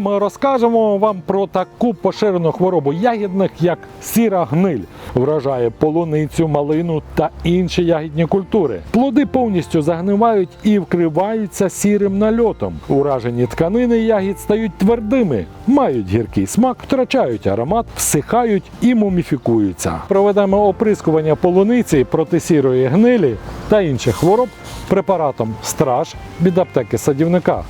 Ми розкажемо вам про таку поширену хворобу ягідних, як сіра гниль. Вражає полуницю, малину та інші ягідні культури. Плоди повністю загнивають і вкриваються сірим нальотом. Уражені тканини ягід стають твердими, мають гіркий смак, втрачають аромат, всихають і муміфікуються. Проведемо оприскування полуниці проти сірої гнилі та інших хвороб препаратом страж від аптеки садівника.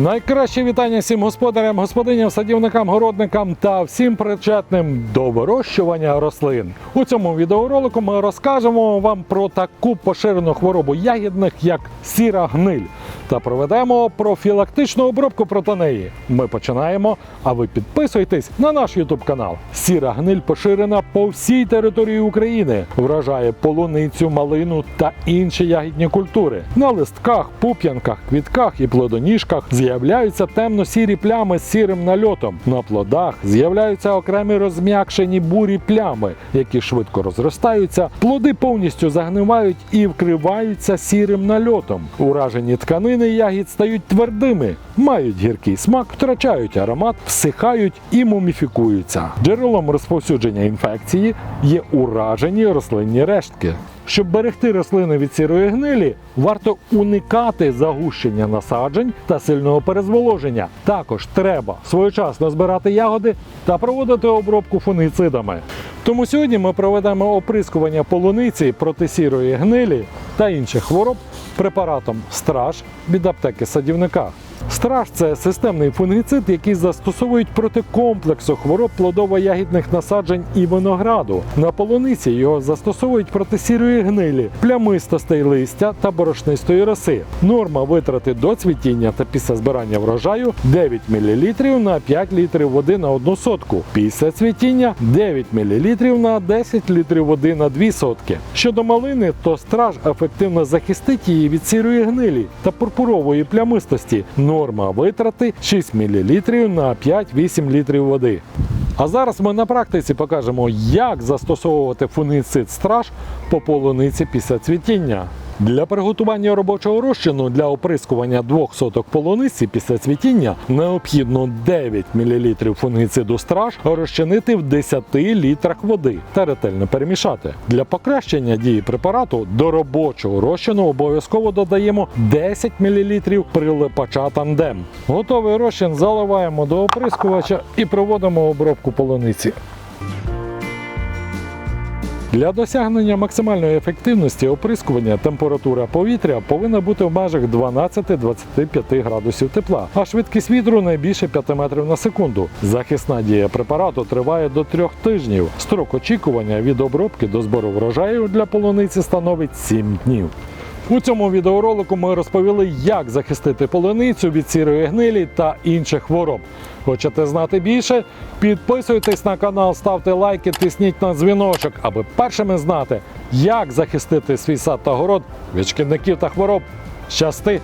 Найкраще вітання всім господарям, господиням, садівникам, городникам та всім причетним до вирощування рослин. У цьому відеоролику ми розкажемо вам про таку поширену хворобу ягідних, як сіра гниль, та проведемо профілактичну обробку проти неї. Ми починаємо, а ви підписуйтесь на наш YouTube канал. Сіра гниль поширена по всій території України, вражає полуницю, малину та інші ягідні культури. На листках, пуп'янках, квітках і плодоніжках з'являються темно-сірі плями з сірим нальотом. На плодах з'являються окремі розм'якшені бурі плями, які швидко розростаються. Плоди повністю загнивають і вкриваються сірим нальотом. Уражені тканини ягід стають твердими, мають гіркий смак, втрачають аромат, всихають і муміфікуються. Джерелом розповсюдження інфекції є уражені рослинні рештки. Щоб берегти рослини від сірої гнилі, варто уникати загущення насаджень та сильного перезволоження. Також треба своєчасно збирати ягоди та проводити обробку фунгіцидами. Тому сьогодні ми проведемо оприскування полуниці проти сірої гнилі та інших хвороб препаратом страж від аптеки садівника. Страж це системний фунгіцид, який застосовують проти комплексу хвороб плодово-ягідних насаджень і винограду. На полуниці його застосовують проти сірої гнилі, плямистостей листя та борошнистої роси. Норма витрати до цвітіння та після збирання врожаю 9 мл на 5 літрів води на одну сотку. Після цвітіння 9 мл на 10 літрів води на 2 сотки. Щодо малини, то страж ефективно захистить її від сірої гнилі та пурпурової плямистості. Норма витрати 6 мл на 5-8 літрів води. А зараз ми на практиці покажемо, як застосовувати фунгіцид страж по полуниці після цвітіння. Для приготування робочого розчину для оприскування двох соток полуниці після цвітіння необхідно 9 мл фунгіциду страж розчинити в 10 літрах води та ретельно перемішати. Для покращення дії препарату до робочого розчину обов'язково додаємо 10 мл прилипача тандем. Готовий розчин заливаємо до оприскувача і проводимо обробку полуниці. Для досягнення максимальної ефективності оприскування температура повітря повинна бути в межах 12-25 градусів тепла, а швидкість вітру не більше 5 метрів на секунду. Захисна дія препарату триває до трьох тижнів. Строк очікування від обробки до збору врожаю для полуниці становить 7 днів. У цьому відеоролику ми розповіли, як захистити полуницю від сірої гнилі та інших хвороб. Хочете знати більше? Підписуйтесь на канал, ставте лайки, тисніть на дзвіночок, аби першими знати, як захистити свій сад та город від шкідників та хвороб. Щасти!